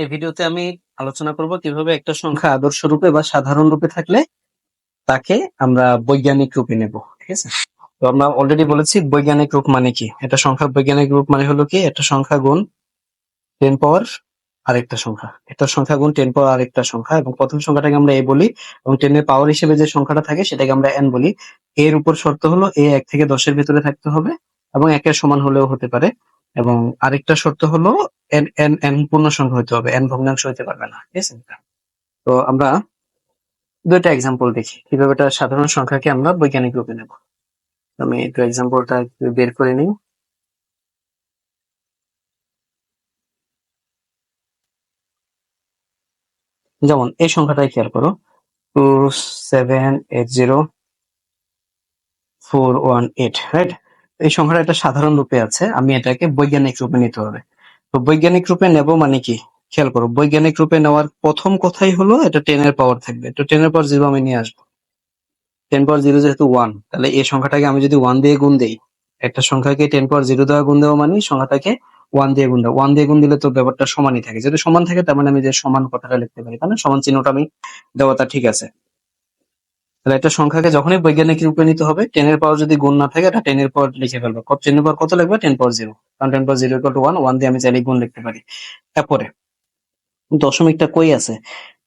এই ভিডিওতে আমি আলোচনা করব কীভাবে একটা সংখ্যা আদর্শ রূপে বা সাধারণ রূপে থাকলে তাকে আমরা বৈজ্ঞানিক রূপে নেব, ঠিক আছে? তো আমরা অলরেডি বলেছি বৈজ্ঞানিক রূপ মানে কি? এটা সংখ্যা বৈজ্ঞানিক রূপ মানে হলো কি? একটা সংখ্যা গুণ টেন পাওয়ার আরেকটা সংখ্যা। একটা সংখ্যা গুণ টেন পাওয়ার আরেকটা সংখ্যা এবং প্রথম সংখ্যাটাকে আমরা এ বলি এবং টেনের পাওয়ার হিসেবে যে সংখ্যাটা থাকে সেটাকে আমরা এন বলি। এর উপর শর্ত হলো এ এক থেকে দশের ভিতরে থাকতে হবে এবং একের সমান হলেও হতে পারে। এবং আরেকটা শর্ত হলো এন এন এন পূর্ণ সংখ্যা হতে হবে, এন ভগ্নাংশ হতে পারবে না, ঠিক আছে? তো আমরা দুইটা এক্সাম্পল দেখি, কীভাবে একটা সাধারণ সংখ্যাকে আমরা বৈজ্ঞানিক রূপে নেব। আমি একটু এক্সাম্পলটা বের করে নিই। যেমন, এই সংখ্যাটাই খেয়াল করো, two seven eight zero four one eight, right? এই সংখ্যাটা একটা সাধারণ রূপে আছে। আমি এটাকে বৈজ্ঞানিক রূপে নিতে হবে। তো বৈজ্ঞানিক রূপে নেব মানে কি? খেয়াল করো, বৈজ্ঞানিক রূপে নেওয়ার প্রথম কথাই হলো এটা টেন এর পাওয়ার থাকবে। তো টেন এর পাওয়ার জিরো আমি নিয়ে আসব। টেন পাওয়ার জিরো যেহেতু ওয়ান তাহলে এই সংখ্যাটাকে আমি যদি ওয়ান দিয়ে গুণ দেই, একটা সংখ্যাকে টেন পাওয়ার জিরো দেওয়া গুণ দেওয়া মানে সংখ্যাটাকে ওয়ান দিয়ে গুণ দেওয়া। ওয়ান দিয়ে গুণ দিলে তো ব্যাপারটা সমানই থাকে। যদি সমান থাকে, তার মানে আমি যে সমান কথাটা লিখতে পারি না? সমান চিহ্নটা আমি দেওয়াটা ঠিক আছে। তাহলে একটা সংখ্যাকে যখনই বৈজ্ঞানিক রূপে নিতে হবে টেন এর পাওয়ার যদি গুণ না থাকে এটা টেন এর পাওয়ার লিখে ফেলব। টেন এর পাওয়ার কত লাগবে টেন পাওয়ার জিরো কারণ ten power zero equal to one one দিয়ে আমি চাইলে গুণ লিখতে পারি। তারপরে, দশমিকটা কই আছে?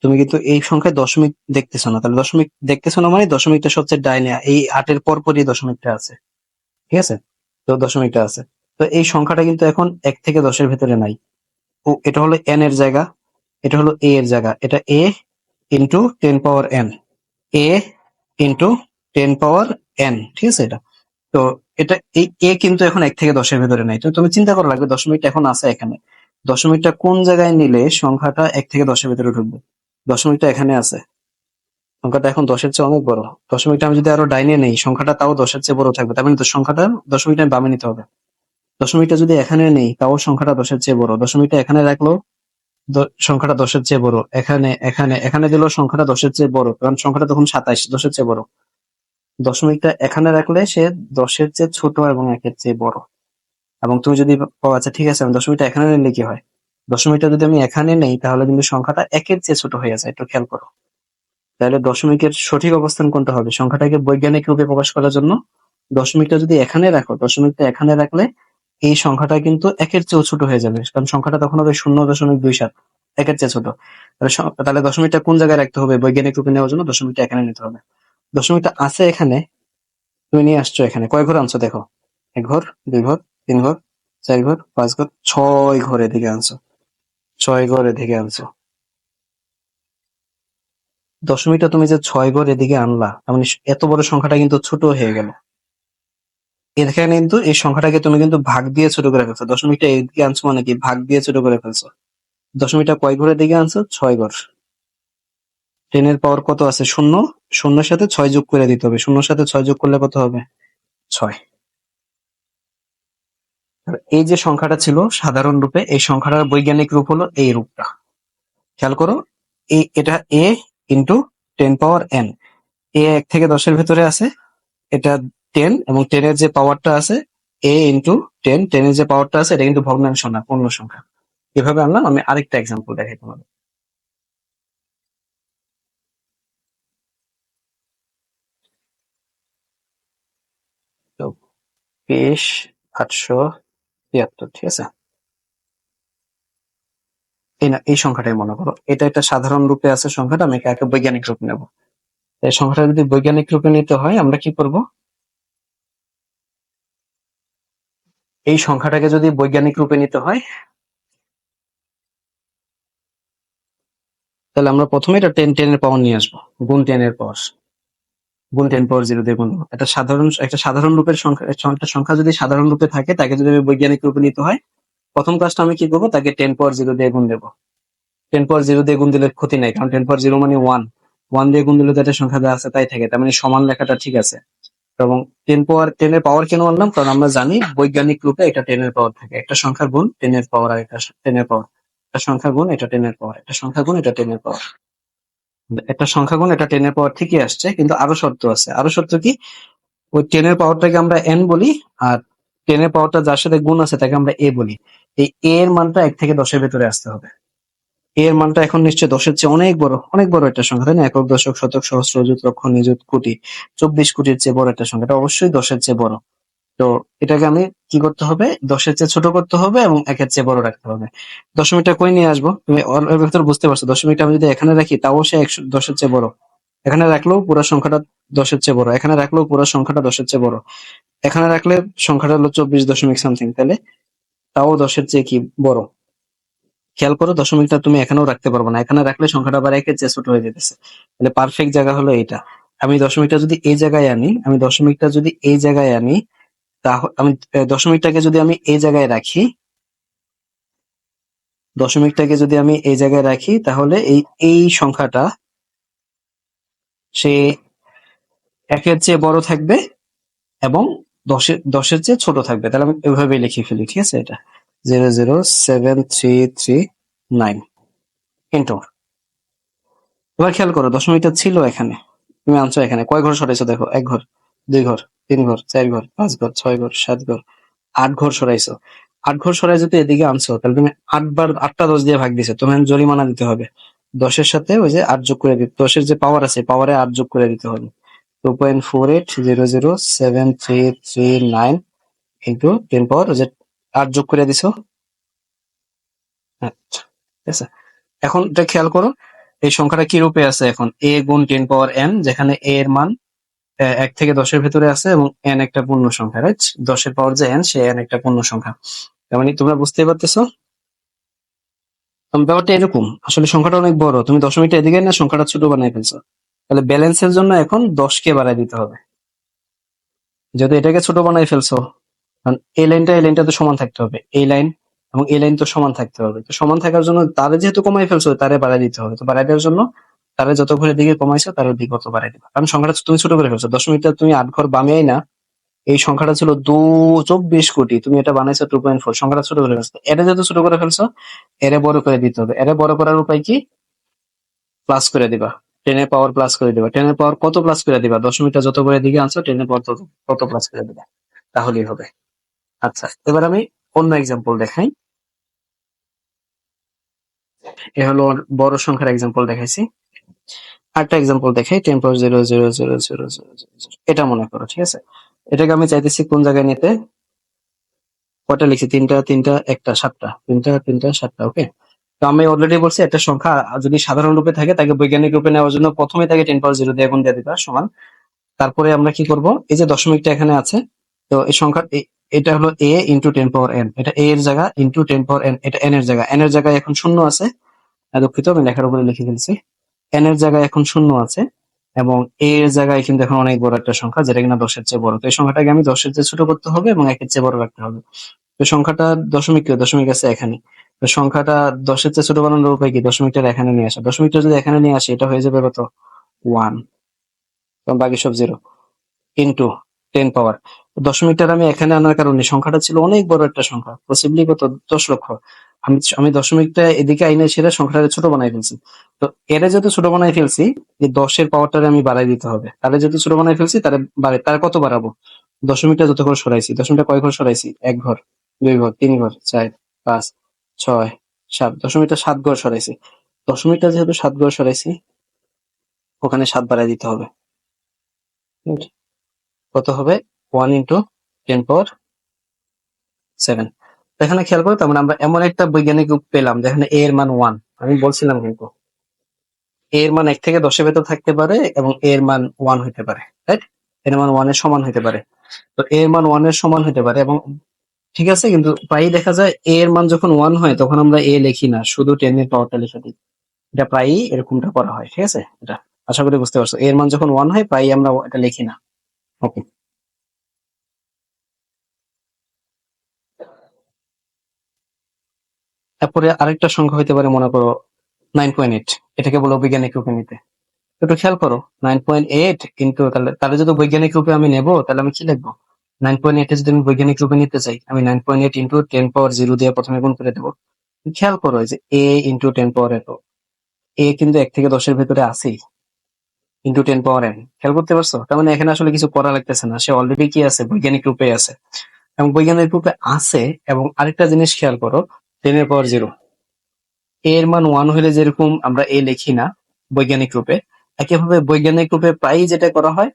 তুমি কিন্তু এই সংখ্যায় দশমিক দেখতেছো না। তাহলে দশমিক দেখতেছো না মানে দশমিকটা সবচেয়ে ডাইনে, এই আটের পরপরই দশমিকটা আছে। ঠিক আছে? তো দশমিকটা আছে। তো এই সংখ্যাটা কিন্তু এখন এক থেকে দশের ভেতরে নাই। ও, এটা হলো এন এর জায়গা। এটা হলো এ এর জায়গা। এটা A into ten power N A into ten power N ঠিক আছে এটা? তো এটা এই এ কিন্তু এখন এক থেকে দশের ভেতরে নাই। তো তুমি চিন্তা করা লাগবে, দশমিকটা এখন আছে এখানে। দশমিকটা কোন জায়গায় নিলে সংখ্যাটা এক থেকে দশের ভেতরে ঢুকবে? দশমিকটা এখানে আছে। সংখ্যাটা এখন দশের চেয়ে অনেক বড়। দশমিকটা আমি যদি আরও ডাইনে নেই, সংখ্যাটা তাও দশের চেয়ে বড় থাকবে। তার মানে তো সংখ্যাটা দশমিকটা বামে নিতে হবে। দশমিকটা যদি এখানে নেই, তাও সংখ্যাটা দশের চেয়ে বড়। দশমিকটা এখানে রাখল সংখ্যাটা দশের চেয়ে বড়। এখানে এখানে এখানে দিলেও সংখ্যাটা দশের চেয়ে বড়, কারণ সংখ্যাটা তখন সাতাইশ, দশের চেয়ে বড়। দশমিকটা এখানে রাখলে সে দশের চেয়ে ছোট এবং একের চেয়ে বড়। এবং তুমি যদি ও আচ্ছা ঠিক আছে, আমি দশমিকটা এখানে নিলে কি হয়? দশমিকটা যদি আমি এখানে নেই, তাহলে কিন্তু সংখ্যাটা একের চেয়ে ছোট হয়ে যায়, একটু খেয়াল করো। তাহলে দশমিকের সঠিক অবস্থান কোনটা হবে? সংখ্যাটাকে বৈজ্ঞানিক রূপে প্রকাশ করার জন্য দশমিকটা যদি এখানে রাখো, দশমিকটা এখানে রাখলে এই সংখ্যাটা কিন্তু একের চেয়েও ছোট হয়ে যাবে। কারণ সংখ্যাটা তখন হবে শূন্য দশমিক দুই সাত। একের চেয়ে ছোট। তাহলে দশমিকটা কোন জায়গায় রাখতে হবে? বৈজ্ঞানিক রূপে নেওয়ার জন্য দশমিকটা এখানে নিতে হবে। দশমিকটা আছে এখানে। তুমি নিয়ে আসছো এখানে। কয় ঘর আনছো দেখো। এক ঘর, দুই ঘর, তিন ঘর, চার ঘর, পাঁচ ঘর, ছয় ঘর এদিকে আনছো। ছয় ঘর এদিকে আনছো। দশমিকটা তুমি যে ছয় ঘর এদিকে আনলা মানে এত বড় সংখ্যাটা কিন্তু ছোট হয়ে গেল। এখানে কিন্তু এই সংখ্যাটাকে তুমি কিন্তু ভাগ দিয়ে ছোট করে ফেলছো। দশমিকটা এদিকে আনছো মানে কি? ভাগ দিয়ে ছোট করে ফেলছো। দশমিকটা কয় ঘরের দিকে আনছো? ছয় ঘর। টেনের পাওয়ার কত আছে? শূন্য। শূন্যের সাথে ছয় যোগ করে দিতে হবে। শূন্যর সাথে ছয় যোগ করলে কত হবে? ছয়। এই যে সংখ্যাটা ছিল সাধারণ রূপে, এই সংখ্যাটার বৈজ্ঞানিক রূপ হলো এই রূপটা। খেয়াল করো এই এটা A into ten power N A এক থেকে দশের ভেতরে আছে। এটা টেন এবং টেনের যে পাওয়ারটা আছে এ ইন্টু টেন টেনের যে পাওয়ারটা আছে, এটা কিন্তু ভগ্নাংশ না পূর্ণ সংখ্যা। এভাবে আনলাম, আমি আরেকটা এক্সাম্পল দেখাই তোমাদের। বিশ, আটশো, তিয়াত্তর, ঠিক আছে? এই না, এই সংখ্যাটাই মনে করো। এটা একটা সাধারণ রূপে আছে সংখ্যাটা, আমি একে বৈজ্ঞানিক রূপ নেব। এই সংখ্যাটা যদি বৈজ্ঞানিক রূপে নিতে হয়, আমরা কি করব? এই সংখ্যাটাকে যদি বৈজ্ঞানিক রূপে নিতে হয়, তাহলে আমরা প্রথমে এটা টেন টেন এর পাওয়ার নিয়ে আসব, গুণ টেন এর পাওয়ার গুণ টেন পাওয়ার জিরো দিয়ে গুণ। একটা সাধারণ একটা সাধারণ রূপের সংখ্যা, একটা সংখ্যা যদি সাধারণ রূপে থাকে, তাকে যদি আমি বৈজ্ঞানিক রূপে নিতে হয়, প্রথম কাজটা আমি কি করব? তাকে টেন পাওয়ার জিরো দিয়ে গুণ দেবো। টেন পাওয়ার জিরো দিয়ে গুণ দিলে ক্ষতি নাই, কারণ টেন পাওয়ার জিরো মানে ওয়ান ওয়ান দিয়ে গুণ দিলে তো একটা সংখ্যা যা আছে তাই থাকে, তার মানে সমান লেখাটা ঠিক আছে। এবং টেন পাওয়ার টেনের পাওয়ার কেন আনলাম? কারণ আমরা জানি বৈজ্ঞানিক রূপে এটা টেনের পাওয়ার থাকে। একটা সংখ্যার গুণ টেনের পাওয়ার আর একটা টেনের পাওয়ার একটা সংখ্যা গুণ এটা টেনের পাওয়ার একটা সংখ্যা গুণ এটা টেনের পাওয়ার একটা সংখ্যা গুণ এটা টেনের পাওয়ার ঠিকই আসছে, কিন্তু আরও শর্ত আছে। আরও শর্ত কি? ওই টেনের পাওয়ারটাকে আমরা এন বলি, আর টেনের পাওয়ারটা যার সাথে গুণ আছে তাকে আমরা এ বলি। এই এ এর মানটা এক থেকে দশের ভেতরে আসতে হবে। এর মানটা এখন নিশ্চয় দশের চেয়ে অনেক বড় অনেক বড় একটা সংখ্যা, তাই না? একক, দশক, শতক, সহস্র অযুত লক্ষ, নিযুত, কোটি, চব্বিশ কোটির চেয়ে বড় একটা সংখ্যা এটা অবশ্যই দশের চেয়ে বড়। তো এটাকে আমি কি করতে হবে? দশের চেয়ে ছোট করতে হবে এবং একের চেয়ে বড় রাখতে হবে। দশমিকটা কই নিয়ে আসব? তুমি বুঝতে পারছ। দশমিকটা আমি যদি এখানে রাখি, তাও সে একশো দশের চেয়ে বড়। এখানে রাখলেও পুরো সংখ্যাটা দশের চেয়ে বড়। এখানে রাখলেও পুরো সংখ্যাটা দশের চেয়ে বড়। এখানে রাখলে সংখ্যাটা হলো চব্বিশ দশমিক সামথিং তাহলে তাও দশের চেয়ে কি বড়? খেয়াল করো, দশমিকটা তুমি এখানেও রাখতে পারবে না। এখানে রাখলে সংখ্যাটা আবার একের ছোট হয়ে যেতেছে। তাহলে পারফেক্ট জায়গা হলো এটা আমি দশমিকটা যদি এই জায়গায় আনি, আমি দশমিকটা যদি এই জায়গায় আনি তাহলে আমি দশমিকটাকে যদি আমি এই জায়গায় রাখি, দশমিকটাকে যদি আমি এই জায়গায় রাখি, তাহলে এই এই সংখ্যাটা সে একের চেয়ে বড় থাকবে এবং দশের দশের চেয়ে ছোট থাকবে। তাহলে আমি এভাবে লিখে ফেলি, ঠিক আছে? এটা। Zero zero seven three three nine into এবার খেয়াল করো দশমিকটা ছিল এখানে। তুমি আনছো এখানে। কয় ঘর সরাইছো দেখো? এক ঘর, দুই ঘর, তিন ঘর, চার ঘর, পাঁচ ঘর, ছয় ঘর, সাত ঘর, আট ঘর সরাইছো। আট ঘর সরাই যদি এদিকে আনছো, তাহলে তুমি আটবার, আটটা দশ দিয়ে ভাগ দিছো। তোমার জরিমানা দিতে হবে। দশের সাথে ওই যে আট যোগ করে দিতে দশের যে পাওয়ার আছে পাওয়ারে আট যোগ করে দিতে হবে। Two point four eight zero zero seven three three nine into ten power আট যোগ করে দিছো? আচ্ছা ঠিক আছে। এখন এটা খেয়াল করো, এই সংখ্যাটা কি রূপে আছে এখন? এ গুণ টেন পাওয়ার এন যেখানে এ এর মান এক থেকে দশের ভেতরে আছে এবং এন একটা পূর্ণ সংখ্যা রাইট দশের পাওয়ার যে এন সে এন একটা পূর্ণ সংখ্যা। তার মানে তোমরা বুঝতেই পারতেছো? ব্যাপারটা এরকম, আসলে সংখ্যাটা অনেক বড়, তুমি দশমিকটা এদিকে না সংখ্যাটা ছোট বানাই ফেলছো। তাহলে ব্যালেন্সের জন্য এখন দশকে বাড়াই দিতে হবে। যেহেতু এটাকে ছোট বানাই ফেলছো কারণ এই লাইনটা এই লাইনটা তো সমান থাকতে হবে। এই লাইন এবং এই লাইন তো সমান থাকতে হবে। তো সমান থাকার জন্য তারে যেহেতু কমাই ফেলছো, তারে বাড়াই দিতে হবে। তো বাড়াই দেওয়ার জন্য তারে যত ঘরের দিকে কমাইছো, তার দিকে কত বাড়াই দিবা। কারণ সংখ্যাটা তুমি ছোট করে ফেলছো। দশমিকটা তুমি আট ঘর বামিয়াই না, এই সংখ্যাটা ছিল দু, চব্বিশ কোটি। তুমি এটা বানাইছো টু পয়েন্ট ফোর সংখ্যাটা ছোট করে ফেলছো। এটা যেহেতু ছোট করে ফেলছো, এরে বড় করে দিতে হবে। এরে বড় করার উপায় কি? প্লাস করে দিবা। টেনের পাওয়ার প্লাস করে দিবা। টেনের পাওয়ার কত প্লাস করে দিবা? দশমিকটা যত করে দিকে আনছো টেনের পাওয়ার তত কত প্লাস করে দিবা। তাহলেই হবে। আচ্ছা এবার আমি অন্য এক্সাম্পল দেখাই। এ হলো বড় সংখ্যার এক্সাম্পল দেখাইছি। আরেকটা এক্সাম্পল দেখাই ten zero zero zero zero zero এটা মনে করো, ঠিক আছে? এটাকে আমি চাইতেছি কোন জায়গায় নিতে? কয়টা লিখছি? তিনটা তিনটা, একটা, সাতটা। তিনটা তিনটা, সাতটা ওকে তো আমি অলরেডি বলছি, একটা সংখ্যা যদি সাধারণ রূপে থাকে, তাকে বৈজ্ঞানিক রূপে নেওয়ার জন্য প্রথমে তাকে টেন পাওয়ার জিরো দিয়ে গুণ দিয়ে দিবা, সমান। তারপরে আমরা কি করব? এই যে দশমিকটা এখানে আছে, তো এই সংখ্যা এটা হলো A into ten power N এটা এ এর জায়গা ইন্টু টেন পাওয়ার এন এটা এন এর জায়গা। এন এর জায়গায় এখন শূন্য আছে দুঃখিত, আমি লেখার উপরে লিখে ফেলছি। এন এর জায়গায় এখন শূন্য আছে, এবং এ এর জায়গায় কিন্তু এখন অনেক বড় একটা সংখ্যা, যেটা কিনা দশের চেয়ে বড়। তো এই সংখ্যাটাকে আমি দশের চেয়ে ছোট করতে হবে, এবং একের চেয়ে বড় রাখতে হবে। তো সংখ্যাটা দশমিক দশমিক আছে এখানে। তো সংখ্যাটা দশের চেয়ে ছোট বানানোর উপায় কি? দশমিকটা এখানে নিয়ে আসা। দশমিকটা যদি এখানে নিয়ে আসে, এটা হয়ে যাবে কত? ওয়ান বাকি সব জিরো ইন্টু টেন পাওয়ার দশমিকটার আমি এখানে আনার কারণে সংখ্যাটা ছিল অনেক বড় একটা সংখ্যা পসিবলি কত? দশ লক্ষ। আমি আমি দশমিকটা এদিকে আইনে সেটা সংখ্যাটা ছোট বানাই ফেলছি। তো এরা যেহেতু ছোট বানাই ফেলছি যে দশের পাওয়ারটারে আমি বাড়াই দিতে হবে। তাহলে যেহেতু ছোট বানাই ফেলছি তারে বাড়াই তার কত বাড়াবো? দশমিকটা যত ঘর সরাইছি, দশমিকটা কয় ঘর সরাইছি? এক ঘর, দুই ঘর, তিন ঘর, চার, পাঁচ, ছয়, সাত। দশমিকটা সাত ঘর সরাইছি। দশমিকটা যেহেতু সাত ঘর সরাইছি, ওখানে সাত বাড়াই দিতে হবে? কত হবে? One into ten power seven এখানে খেয়াল করো, তার মানে আমরা এমন একটা বৈজ্ঞানিক পেলাম যেখানে এ এর মান ওয়ান আমি বলছিলাম কিন্তু এ এর মান এক থেকে দশের ভেতর থাকতে পারে এবং এ এর মান ওয়ান হইতে পারে রাইট এর মান ওয়ানের সমান হইতে পারে। তো এ এর মান ওয়ানের সমান হইতে পারে এবং ঠিক আছে, কিন্তু প্রায়ই দেখা যায় এ এর মান যখন ওয়ান হয়, তখন আমরা এ লিখি না, শুধু টেন এর পাওয়ারটা লিখে দিই। এটা প্রায়ই এরকমটা করা হয়, ঠিক আছে? এটা আশা করি বুঝতে পারছ। এর মান যখন ওয়ান হয়, প্রায়ই আমরা এটা লিখি না। ওকে তারপরে আরেকটা সংখ্যা হইতে পারে, মনে করো নাইন পয়েন্ট এইট এটাকে বলো বৈজ্ঞানিক রূপে নিতে। একটু খেয়াল করো নাইন পয়েন্ট এইট কিন্তু তাহলে তাহলে যদি বৈজ্ঞানিক রূপে আমি নেব, তাহলে আমি কি লিখব? নাইন পয়েন্ট এইটে যদি আমি বৈজ্ঞানিক রূপে নিতে চাই, আমি nine point eight into ten power zero দিয়ে প্রথমে গুণ করে দেবো। খেয়াল করো এই যে এ ইন্টু টেন পাওয়ার এত। এ কিন্তু এক থেকে দশের ভেতরে আছেই। ইন্টু টেন পাওয়ার এন খেয়াল করতে পারছ? তার মানে এখানে আসলে কিছু করা লাগতেছে না। সে অলরেডি কি আছে? বৈজ্ঞানিক রূপে আছে। এবং বৈজ্ঞানিক রূপে আছে এবং আরেকটা জিনিস খেয়াল করো টেনের পাওয়ার জিরো এর মান ওয়ান হলে যেরকম আমরা এ লিখি না, বৈজ্ঞানিক রূপে, একইভাবে বৈজ্ঞানিক রূপে প্রায়ই যেটা করা হয়,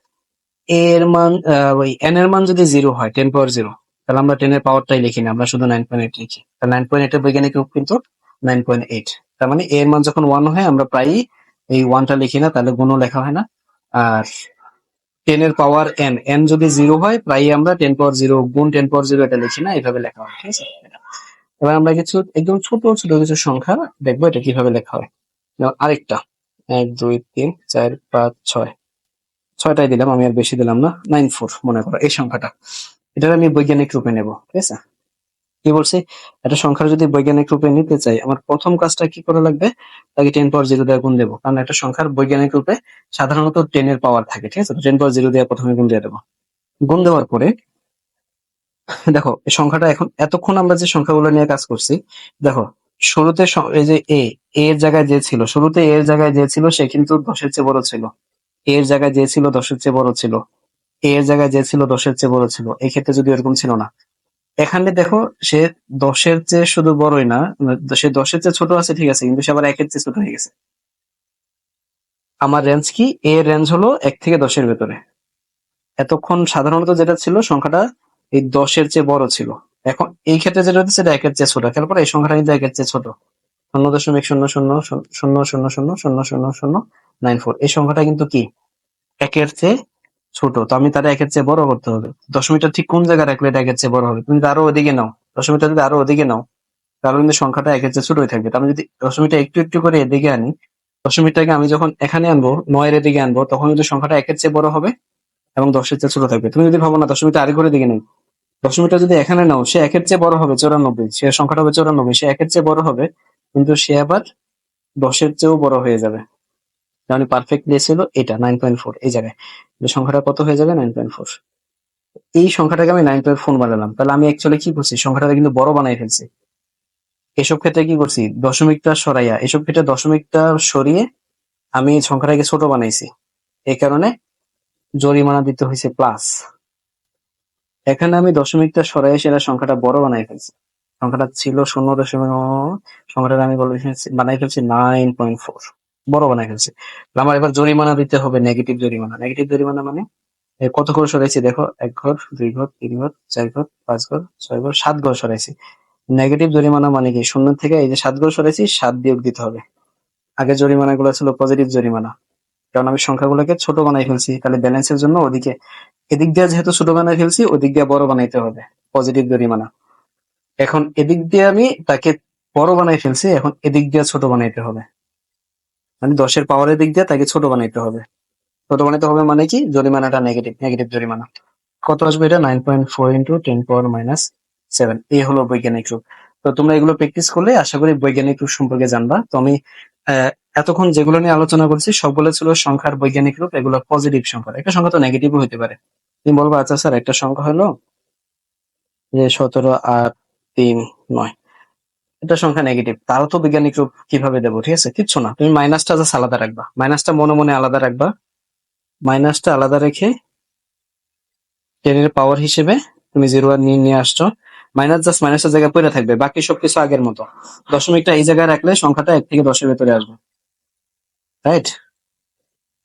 এর মান ওই এন এর মান যদি জিরো হয় টেন পাওয়ার জিরো তাহলে আমরা টেন এর পাওয়ারটাই লিখি না, আমরা শুধু নাইন পয়েন্ট এইট লিখি। নাইন পয়েন্ট এইটের বৈজ্ঞানিক রূপ কিন্তু নাইন পয়েন্ট এইট তার মানে এর মান যখন ওয়ান হয়, আমরা প্রায়ই এই ওয়ানটা লিখি না, তাহলে গুণও লেখা হয় না। আর টেন এর পাওয়ার এন এন যদি জিরো হয়, প্রায়ই আমরা টেন পাওয়ার জিরো গুণ টেন পাওয়ার জিরো এটা লিখি না এইভাবে লেখা হয়, ঠিক আছে? এবার আমরা কিছু, একদম ছোট ছোট কিছু সংখ্যা দেখব এটা কীভাবে লেখা হয়। যেমন আরেকটা, এক, দুই, তিন, চার, পাঁচ, ছয়। ছয়টাই দিলাম, আমি আর বেশি দিলাম না নাইন ফোর মনে করো, এই সংখ্যাটা। এটার আমি বৈজ্ঞানিক রূপে নেব, ঠিক আছে? কি বলছি, একটা সংখ্যা যদি বৈজ্ঞানিক রূপে নিতে চাই, আমার প্রথম কাজটা কি করা লাগবে? তাকে টেন পাওয়ার জিরো দিয়ে গুণ দেবো। কারণ একটা সংখ্যার বৈজ্ঞানিক রূপে সাধারণত টেন এর পাওয়ার থাকে, ঠিক আছে? টেন পাওয়ার জিরো দিয়ে প্রথমে গুণ দিয়ে দেবো। গুণ দেওয়ার পরে, দেখো, এই সংখ্যাটা এখন, এতক্ষণ আমরা যে সংখ্যাগুলো নিয়ে কাজ করছি, দেখো, শুরুতে এই যে এ এর জায়গায় যে ছিল, শুরুতে এর জায়গায় যে ছিল, সে কিন্তু দশের চেয়ে বড় ছিল। এর জায়গায় যে ছিল, দশের চেয়ে বড় ছিল। এর জায়গায় যে ছিল, দশের চেয়ে বড় ছিল। এই ক্ষেত্রে যদি এরকম ছিল না এখানে দেখো সে দশের চেয়ে শুধু বড়ই না সে দশের চেয়ে ছোট আছে ঠিক আছে কিন্তু সে আবার একের চেয়ে ছোট হয়ে গেছে আমার রেঞ্জ কি এর রেঞ্জ হলো এক থেকে দশের ভেতরে এতক্ষণ সাধারণত যেটা ছিল সংখ্যাটা এই দশের চেয়ে বড় ছিল এখন এই ক্ষেত্রে যেটা হচ্ছে সেটা একের চেয়ে ছোট তারপর এই সংখ্যাটা কিন্তু একের চেয়ে ছোট শূন্য দশমিক শূন্য শূন্য শূন্য শূন্য শূন্য শূন্য শূন্য শূন্য নাইন ফোর এই সংখ্যাটা কিন্তু কি একের চেয়ে ছোট, তো আমি তারা একের চেয়ে বড় করতে হবে। দশমিকটা ঠিক কোন জায়গায় রাখলে এটা একের চেয়ে বড় হবে? তুমি আরও ওদিকে নাও। দশমিকটা যদি আরও ওদিকে নাও, তাহলে কিন্তু সংখ্যাটা একের চেয়ে ছোটই থাকবে। আমি যদি দশমিকটা একটু একটু করে এদিকে আনি দশমিকটাকে আমি যখন এখানে আনব, নয়ের এদিকে আনব, তখন কিন্তু সংখ্যাটা একের চেয়ে বড় হবে এবং দশের চেয়ে ছোট থাকবে। তুমি যদি ভাবো না দশমিকটা আরেক করে দিকে নেই দশমিকটা যদি এখানে নাও, সে একের চেয়ে বড় হবে চৌরানব্বই। সে সংখ্যাটা হবে চৌরানব্বই, সে একের চেয়ে বড় হবে, কিন্তু সে আবার দশের চেয়েও বড় হয়ে যাবে। মানে পারফেক্ট প্লেস হলো এটা নাইন পয়েন্ট ফোর এই জায়গায়। সংখ্যাটা কত হয়ে যাবে? নাইন পয়েন্ট ফোর এই সংখ্যাটাকে আমি নাইন পয়েন্ট ফোর বানালাম। তাহলে আমি অ্যাকচুয়ালি কি করছি? সংখ্যাটাকে কিন্তু বড় বানাই ফেলছি। এসব ক্ষেত্রে কি করছি? দশমিকটা সরাইয়া, এসব ক্ষেত্রে দশমিকটা সরিয়ে আমি সংখ্যাটাকে ছোট বানাইছি। এই কারণে জরিমানা দিতে হয়েছে প্লাস এখানে আমি দশমিকটা সরাই সেটা সংখ্যাটা বড় বানাই ফেলছি। সংখ্যাটা ছিল শূন্য দশমিক সংখ্যাটা আমি বলে বানাই ফেলছি নাইন পয়েন্ট ফোর বড় বানাই ফেলছি। আমার এবার জরিমানা দিতে হবে নেগেটিভ জরিমানা। নেগেটিভ জরিমানা মানে কত ঘর সরাইছি দেখো, এক ঘর, দুই ঘর, তিন ঘর, চার ঘর, পাঁচ ঘর, ছয় ঘর, সাত ঘর সরাইছি। নেগেটিভ জরিমানা মানে কি? শূন্য থেকে এই যে সাত ঘর সরাইছি, সাত বিয়োগ দিতে হবে। আগে জরিমানা গুলো ছিল পজিটিভ জরিমানা। কারণ আমি সংখ্যাগুলোকে ছোট বানাই ফেলছি, তাহলে ব্যালেন্সের জন্য ওদিকে, এদিক দিয়ে যেহেতু ছোট বানাই ফেলছি, ওদিক দিয়ে বড় বানাইতে হবে পজিটিভ জরিমানা। এখন এদিক দিয়ে আমি তাকে বড় বানাই ফেলছি, এখন এদিক দিয়ে ছোট বানাইতে হবে। মানে দশের পাওয়ারের দিক দিয়ে তাকে ছোট বানাইতে হবে। ছোট বানাইতে হবে মানে কি? জরিমানাটা নেগেটিভ নেগেটিভ জরিমানা। কত আসবে এটা? Nine point four into ten power minus seven এই হলো বৈজ্ঞানিক রূপ। তো তোমরা এগুলো প্র্যাকটিস করলে আশা করি বৈজ্ঞানিক রূপ সম্পর্কে জানবা। তো আমি এতক্ষণ যেগুলো নিয়ে আলোচনা করছি, সবগুলো ছিল সংখ্যার বৈজ্ঞানিক রূপ, এগুলো পজিটিভ সংখ্যা। একটা সংখ্যা তো নেগেটিভও হতে পারে। তুমি বলব আচ্ছা স্যার, একটা সংখ্যা হলো যে সতেরো, আট, তিন, নয়। এটা সংখ্যা নেগেটিভ তারও তো বৈজ্ঞানিক রূপ কীভাবে দেবো, ঠিক আছে? কিচ্ছু না। তুমি মাইনাসটা জাস্ট আলাদা রাখবা। মাইনাসটা মনে মনে আলাদা রাখবা। মাইনাসটা আলাদা রেখে টেনের পাওয়ার হিসেবে তুমি জিরো আর নিয়ে নিয়ে আসছো। মাইনাস জাস্ট মাইনাসের জায়গায় পড়ে থাকবে, বাকি সবকিছু আগের মতো। দশমিকটা এই জায়গায় রাখলে সংখ্যাটা এক থেকে দশের ভেতরে আসবে। রাইট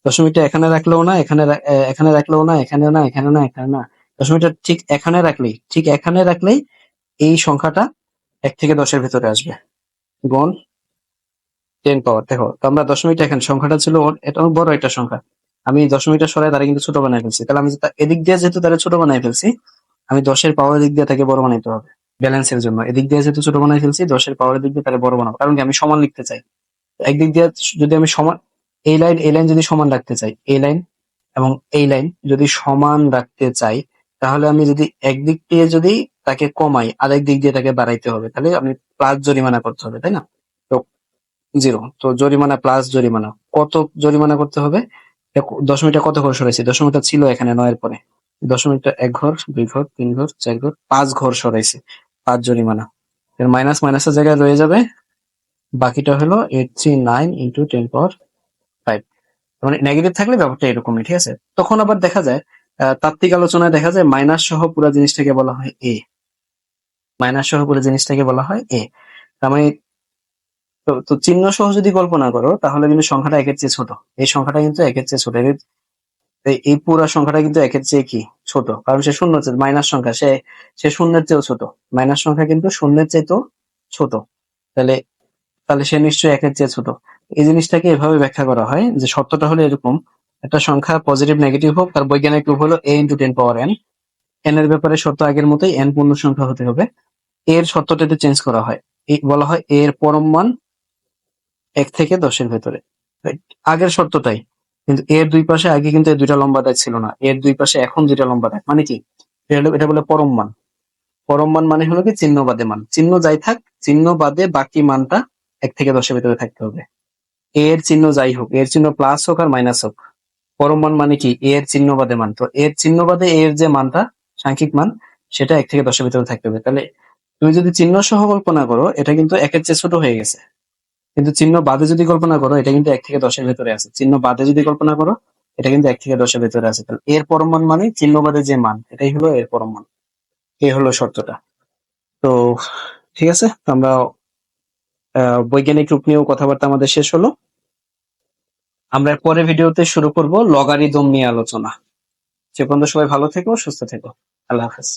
দশমিকটা এখানে রাখলেও না, এখানে এখানে রাখলেও না এখানেও না, এখানে না এখানে না। দশমিকটা ঠিক এখানে রাখলেই, ঠিক এখানে রাখলেই এই সংখ্যাটা এক থেকে দশের ভেতরে আসবে। গুণ টেন পাওয়ার দেখো, তো আমরা দশমিকটা এখানে, সংখ্যাটা ছিল এটা বড় একটা সংখ্যা। আমি দশমিকটা সরাই, তারা কিন্তু ছোট বানাই ফেলছি। তাহলে আমি এদিক দিয়ে যেহেতু তারা ছোট বানাই ফেলছি, আমি দশের পাওয়ার দিক দিয়ে তাকে বড় বানাইতে হবে ব্যালেন্সের জন্য। এদিক দিয়ে যেহেতু ছোট বানাই ফেলছি, দশের পাওয়ার দিক দিয়ে তারা বড় বানাবো। কারণ কি, আমি সমান লিখতে চাই। একদিক দিয়ে যদি আমি সমান, এই লাইন এই লাইন যদি সমান রাখতে চাই, এই লাইন এবং এই লাইন যদি সমান রাখতে চাই, তাহলে আমি যদি একদিক দিয়ে যদি তাকে কমাই, আরেক দিক দিয়ে তাকে বাড়াইতে হবে। তাহলে আমি প্লাস জরিমানা করতে হবে, তাই না? তো জিরো তো জরিমানা প্লাস জরিমানা। কত জরিমানা করতে হবে? দশমিকটা কত ঘর সরাইছি? দশমিকটা ছিল এখানে, নয়ের পরে। দশমিকটা এক ঘর, দুই ঘর, তিন ঘর, চার ঘর, পাঁচ ঘর সরাইছি, পাঁচ জরিমানা। মাইনাস মাইনাসের জায়গায় রয়ে যাবে। বাকিটা হলো eight three nine into ten power five মানে নেগেটিভ থাকলে ব্যাপারটা এরকমই, ঠিক আছে? তখন আবার দেখা যায় তাত্ত্বিক আলোচনায় দেখা যায় মাইনাস সহ পুরো জিনিসটাকে বলা হয় এ মাইনাস সহ পুরো জিনিসটাকে বলা হয় এ তার মানে তো তো চিহ্ন সহ যদি কল্পনা করো, তাহলে কিন্তু সংখ্যাটা একের চেয়ে ছোট। এই সংখ্যাটা কিন্তু একের চেয়ে ছোট। এই- পুরা সংখ্যাটা কিন্তু একের চেয়ে কি? ছোট। কারণ সে শূন্য মাইনাস সংখ্যা, সে সে শূন্যের চেয়েও ছোট। মাইনাস সংখ্যা কিন্তু শূন্যের চেয়েও ছোট। তাহলে তাহলে সে নিশ্চয়ই একের চেয়ে ছোট। এই জিনিসটাকে এভাবে ব্যাখ্যা করা হয় যে সত্যটা হলো এরকম, একটা সংখ্যা পজিটিভ নেগেটিভ হোক, তার বৈজ্ঞানিক রূপ হলো A into ten power N N এর ব্যাপারে সত্য আগের মতোই এন পূর্ণ সংখ্যা হতে হবে। এর সত্যটাতে চেঞ্জ করা হয়। বলা হয় এর পরম মান এক থেকে দশের ভেতরে। আগের সত্যটাই কিন্তু এর দুই পাশে আগে কিন্তু এর দুইটা লম্বা দাগ ছিল না। এর দুই পাশে এখন দুইটা লম্বা দাগ। মানে কি? এটা বলে পরম মান। পরম মান মানে হলো কি? চিহ্ন বাদে মান। চিহ্ন যাই থাক, চিহ্ন বাদে বাকি মানটা এক থেকে দশের ভেতরে থাকতে হবে। এর চিহ্ন যাই হোক, এর চিহ্ন প্লাস হোক আর মাইনাস হোক। পরম মান মানে কি? এর চিহ্ন বাদে মান। তো এর চিহ্ন বাদে এর যে মানটা, সাংখ্যিক মান, সেটা এক থেকে দশের ভিতরে থাকতে হবে। তাহলে তুমি যদি চিহ্ন সহ কল্পনা করো, এটা কিন্তু একের চেয়ে ছোট হয়ে গেছে। কিন্তু চিহ্ন বাদে যদি কল্পনা করো, এটা কিন্তু এক থেকে দশের ভেতরে আছে। চিহ্ন বাদে যদি কল্পনা করো, এটা কিন্তু এক থেকে দশের ভেতরে আছে। তাহলে এর পরম মান মানে চিহ্ন বাদে যে মান, এটাই হলো এর পরম মান। এই হলো শর্তটা। তো, ঠিক আছে? আমরা বৈজ্ঞানিক রূপ নিয়েও কথাবার্তা আমাদের শেষ হলো। আমরা পরে ভিডিওতে শুরু করব লগারিদম নিয়ে আলোচনা। সে পর্যন্ত সবাই ভালো থেকো, সুস্থ থেকো। আল্লাহ হাফেজ।